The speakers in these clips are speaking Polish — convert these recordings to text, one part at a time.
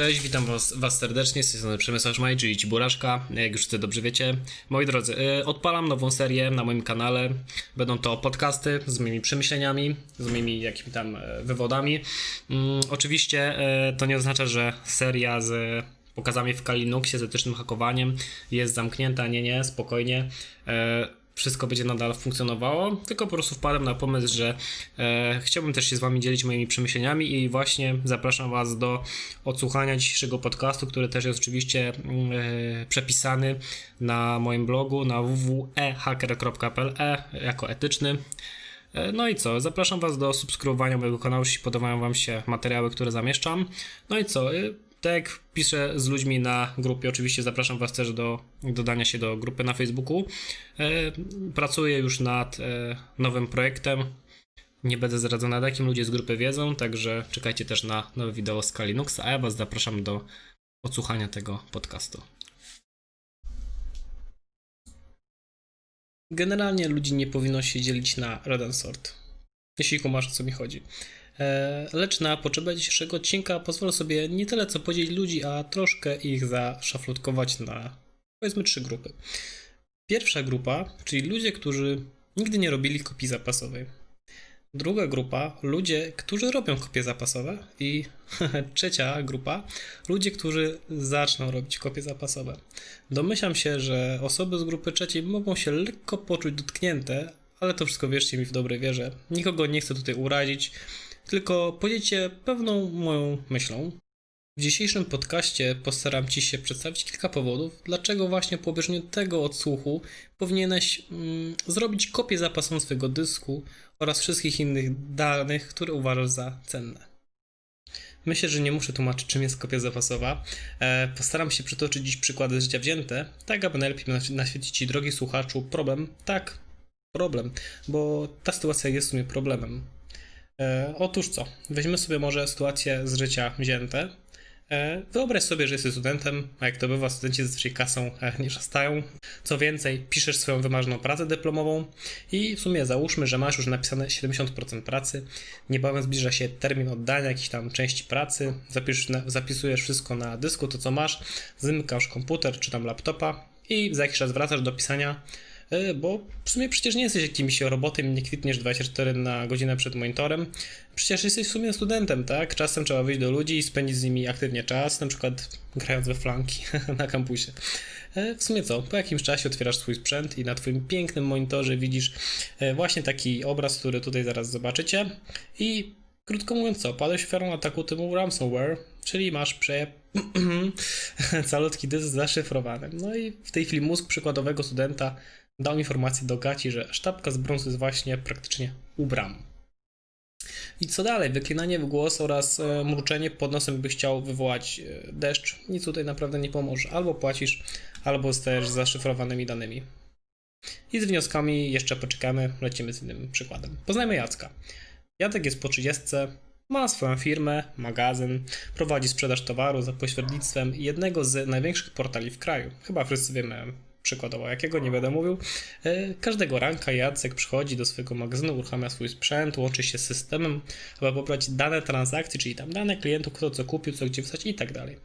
Cześć, witam was, was serdecznie, z tej strony Przemysław Szmaj, czyli Ciburaszka, jak już dobrze wiecie. Moi drodzy, y, odpalam nową serię na moim kanale, będą to podcasty z moimi przemyśleniami, z moimi jakimi tam e, wywodami. Mm, oczywiście e, to nie oznacza, że seria z pokazami w Kalinuxie, z etycznym hakowaniem jest zamknięta, nie, nie, spokojnie. E, wszystko będzie nadal funkcjonowało, tylko po prostu wpadłem na pomysł, że e, chciałbym też się z Wami dzielić moimi przemyśleniami i właśnie zapraszam Was do odsłuchania dzisiejszego podcastu, który też jest oczywiście mm, e, przepisany na moim blogu na www.ehacker.pl jako etyczny. E, No i co? Zapraszam Was do subskrybowania mojego kanału, jeśli podobają Wam się materiały, które zamieszczam. No i co? Tak jak piszę z ludźmi na grupie, oczywiście zapraszam Was też do dodania się do grupy na Facebooku. E, Pracuję już nad e, nowym projektem. Nie będę zdradzał nad jakim ludzie z grupy wiedzą, także czekajcie też na nowe wideo z Kalinuxa, a ja Was zapraszam do odsłuchania tego podcastu. Generalnie ludzi nie powinno się dzielić na red sort. Jeśli kumasz o co mi chodzi. E, Lecz na potrzebę dzisiejszego odcinka pozwolę sobie nie tyle co podzielić ludzi, a troszkę ich zaszaflotkować na powiedzmy trzy grupy. Pierwsza grupa, czyli ludzie, którzy nigdy nie robili kopii zapasowej. Druga grupa, ludzie, którzy robią kopie zapasowe. I trzecia grupa, ludzie, którzy zaczną robić kopie zapasowe. Domyślam się, że osoby z grupy trzeciej mogą się lekko poczuć dotknięte, ale to wszystko wierzcie mi w dobrej wierze. Nikogo nie chcę tutaj urazić, tylko podzielcie pewną moją myślą. W dzisiejszym podcaście postaram Ci się przedstawić kilka powodów, dlaczego właśnie po obejrzeniu tego odsłuchu powinieneś mm, zrobić kopię zapasową swojego dysku oraz wszystkich innych danych, które uważasz za cenne. Myślę, że nie muszę tłumaczyć, czym jest kopia zapasowa. E, postaram się przytoczyć dziś przykłady z życia wzięte, tak aby najlepiej naświe- naświetlić Ci, drogi słuchaczu, problem. Tak, problem, bo ta sytuacja jest w sumie problemem. E, otóż co? Weźmy sobie może sytuację z życia wzięte. E, wyobraź sobie, że jesteś studentem, a jak to bywa, studenci zazwyczaj kasą e, nie szastają. Co więcej, piszesz swoją wymarzoną pracę dyplomową i w sumie załóżmy, że masz już napisane 70% pracy. Niebawem zbliża się termin oddania jakiejś tam części pracy. Zapisz, zapisujesz wszystko na dysku, to co masz, zamykasz komputer czy tam laptopa i za jakiś czas wracasz do pisania bo w sumie przecież nie jesteś jakimś robotem nie kwitniesz 24 na godzinę przed monitorem. Przecież jesteś w sumie studentem, tak? Czasem trzeba wyjść do ludzi i spędzić z nimi aktywnie czas, na przykład grając we flanki na kampusie. E, W sumie co? Po jakimś czasie otwierasz swój sprzęt i na twoim pięknym monitorze widzisz e, właśnie taki obraz, który tutaj zaraz zobaczycie i krótko mówiąc co? Padłeś ofiarą ataku typu ransomware, czyli masz prze calutki dysk zaszyfrowany. No i w tej chwili mózg przykładowego studenta dał informację do gaci, że sztabka z brązu jest właśnie praktycznie u bram. I co dalej? Wyklinanie w głos oraz e, mruczenie pod nosem, byś chciał wywołać e, deszcz. Nic tutaj naprawdę nie pomoże. Albo płacisz, albo stajesz z zaszyfrowanymi danymi. I z wnioskami jeszcze poczekamy, lecimy z innym przykładem. Poznajmy Jacka. Jacek jest po 30, ma swoją firmę, magazyn, prowadzi sprzedaż towaru za pośrednictwem jednego z największych portali w kraju. Chyba wszyscy wiemy przykładowo jakiego, nie będę mówił. E, Każdego ranka Jacek przychodzi do swojego magazynu, uruchamia swój sprzęt, łączy się z systemem, aby pobrać dane transakcji, czyli tam dane klientów, kto co kupił, co gdzie wstać i tak dalej.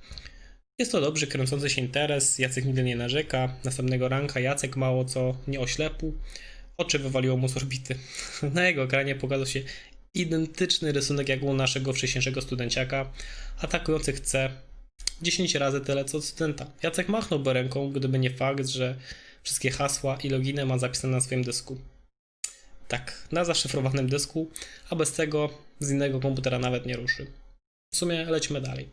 Jest to dobrze kręcący się interes, Jacek nigdy nie narzeka. Następnego ranka Jacek mało co nie oślepł. Oczy wywaliło mu z orbity. Na jego ekranie pokazał się identyczny rysunek jak u naszego wcześniejszego studenciaka, atakujący chce 10 razy tyle co od studenta. Jacek machnąłby ręką, gdyby nie fakt, że wszystkie hasła i loginy ma zapisane na swoim dysku. Tak, na zaszyfrowanym dysku, a bez tego z innego komputera nawet nie ruszy. W sumie lećmy dalej.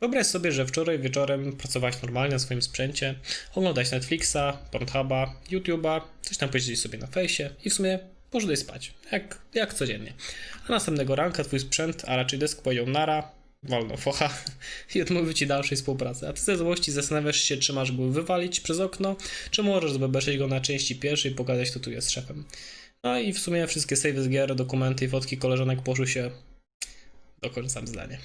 Wyobraź sobie, że wczoraj wieczorem pracowałeś normalnie na swoim sprzęcie, oglądać Netflixa, Pornhuba, YouTube'a, coś tam powiedzieć sobie na fejsie i w sumie poszedłeś spać, jak, jak codziennie. A następnego ranka twój sprzęt, a raczej dysk powiedział nara, wolno focha i odmówi ci dalszej współpracy. A ty ze złości zastanawiasz się, czy masz go wywalić przez okno, czy możesz zbebeszyć go na części pierwszej i pokazać, kto tu jest szefem. No i w sumie wszystkie savey z gier, dokumenty i fotki koleżanek poszły się dokończam zdanie.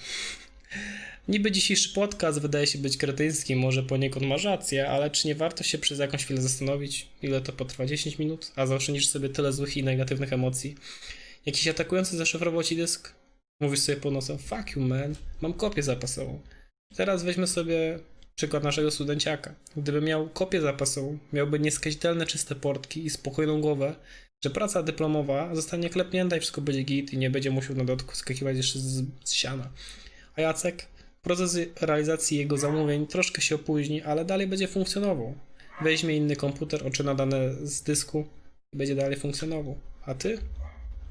Niby dzisiejszy podcast wydaje się być kretyński, może poniekąd masz rację, ale czy nie warto się przez jakąś chwilę zastanowić, ile to potrwa? 10 minut? A zaoszczędzisz sobie tyle złych i negatywnych emocji. Jakiś atakujący zaszyfrował ci dysk? Mówisz sobie po nosem, fuck you man, mam kopię zapasową. Teraz weźmy sobie przykład naszego studenciaka. Gdyby miał kopię zapasową, miałby nieskazitelne czyste portki i spokojną głowę, że praca dyplomowa zostanie klepnięta i wszystko będzie git i nie będzie musiał na dodatku skakiwać jeszcze z, z siana. A Jacek? Proces realizacji jego zamówień troszkę się opóźni, ale dalej będzie funkcjonował. Weźmie inny komputer, oczyna dane z dysku i będzie dalej funkcjonował. A ty?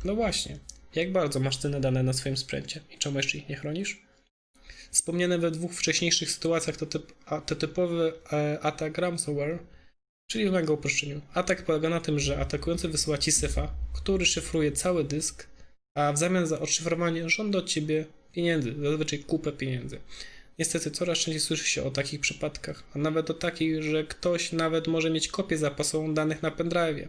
No właśnie. Jak bardzo masz cenne dane na swoim sprzęcie i czemu jeszcze ich nie chronisz? Wspomniane we dwóch wcześniejszych sytuacjach to, typ, a, to typowy e, atak ransomware, czyli w mega uproszczeniu. Atak polega na tym, że atakujący wysyła ci syfa, który szyfruje cały dysk, a w zamian za odszyfrowanie żąda od ciebie pieniędzy, zazwyczaj kupę pieniędzy. Niestety coraz częściej słyszy się o takich przypadkach, a nawet o takich, że ktoś nawet może mieć kopię zapasową danych na pendrive.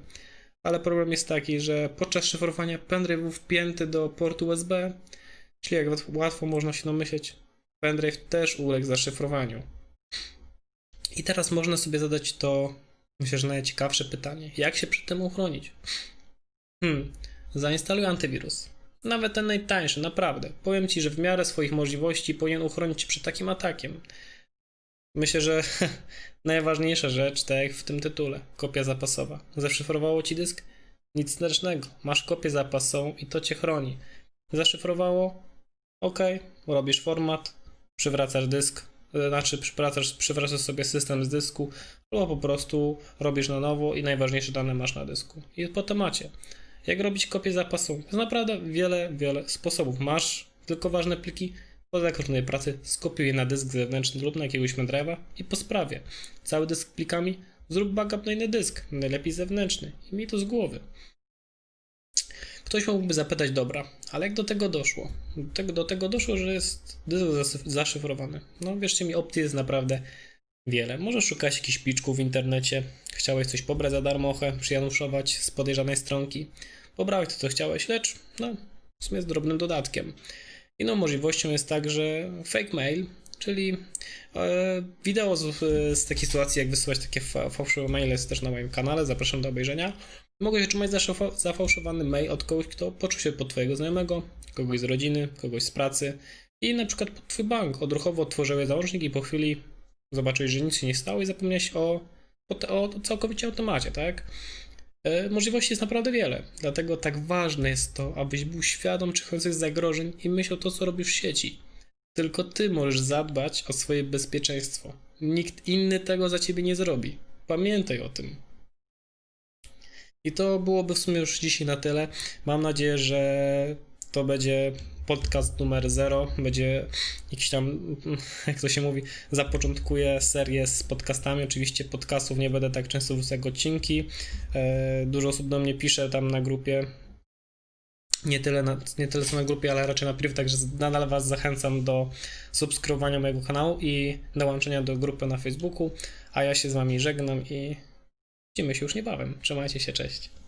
Ale problem jest taki, że podczas szyfrowania pendrive wpięty do portu USB, czyli jak łatwo można się domyśleć, pendrive też uległ zaszyfrowaniu. I teraz można sobie zadać to, myślę, że najciekawsze pytanie. Jak się przed tym uchronić? Hmm, zainstaluj antywirus. Nawet ten najtańszy, naprawdę. Powiem ci, że w miarę swoich możliwości powinien uchronić cię przed takim atakiem. Myślę, że najważniejsza rzecz, tak jak w tym tytule, kopia zapasowa. Zaszyfrowało ci dysk? Nic strasznego. Masz kopię zapasową i to cię chroni. Zaszyfrowało? Ok, robisz format, przywracasz dysk, e, znaczy przywracasz, przywracasz sobie system z dysku, albo po prostu robisz na nowo i najważniejsze dane masz na dysku. I po temacie. Jak robić kopię zapasową? Jest naprawdę wiele, wiele sposobów. Masz tylko ważne pliki, po zakończonej pracy skopiuj je na dysk zewnętrzny lub na jakiegoś pendrive'a i po sprawie. Cały dysk plikami zrób backup na inny dysk, najlepiej zewnętrzny i miej to z głowy. Ktoś mógłby zapytać, dobra, ale jak do tego doszło? Do tego, do tego doszło, że jest dysk zaszyfrowany. No wierzcie mi, opcji jest naprawdę wiele. Możesz szukać jakichś piczków w internecie, chciałeś coś pobrać za darmochę, przyjanuszować z podejrzanej stronki. Pobrałeś to, co chciałeś, lecz no, w sumie z drobnym dodatkiem. Inną możliwością jest także fake mail, czyli e, wideo z, z takiej sytuacji, jak wysyłać takie fa- fałszywe maile jest też na moim kanale, zapraszam do obejrzenia. Mogłeś otrzymać zafałszowany mail od kogoś, kto poczuł się pod twojego znajomego, kogoś z rodziny, kogoś z pracy i na przykład pod twój bank odruchowo otworzyłeś załącznik i po chwili zobaczyłeś, że nic się nie stało i zapomniałeś o, o, o całkowicie automacie, tak? E, Możliwości jest naprawdę wiele, dlatego tak ważne jest to, abyś był świadom czyhających zagrożeń i myślał to, co robisz w sieci. Tylko ty możesz zadbać o swoje bezpieczeństwo. Nikt inny tego za ciebie nie zrobi. Pamiętaj o tym. I to byłoby w sumie już dzisiaj na tyle. Mam nadzieję, że to będzie podcast numer 0. Będzie jakiś tam, jak to się mówi, zapoczątkuję serię z podcastami. Oczywiście podcastów nie będę tak często wrzucać jak odcinki. E, Dużo osób do mnie pisze tam na grupie. Nie tyle, na, nie tyle na grupie, ale raczej na priv, także nadal Was zachęcam do subskrybowania mojego kanału i dołączenia do grupy na Facebooku. A ja się z Wami żegnam i widzimy się już niebawem. Trzymajcie się, cześć.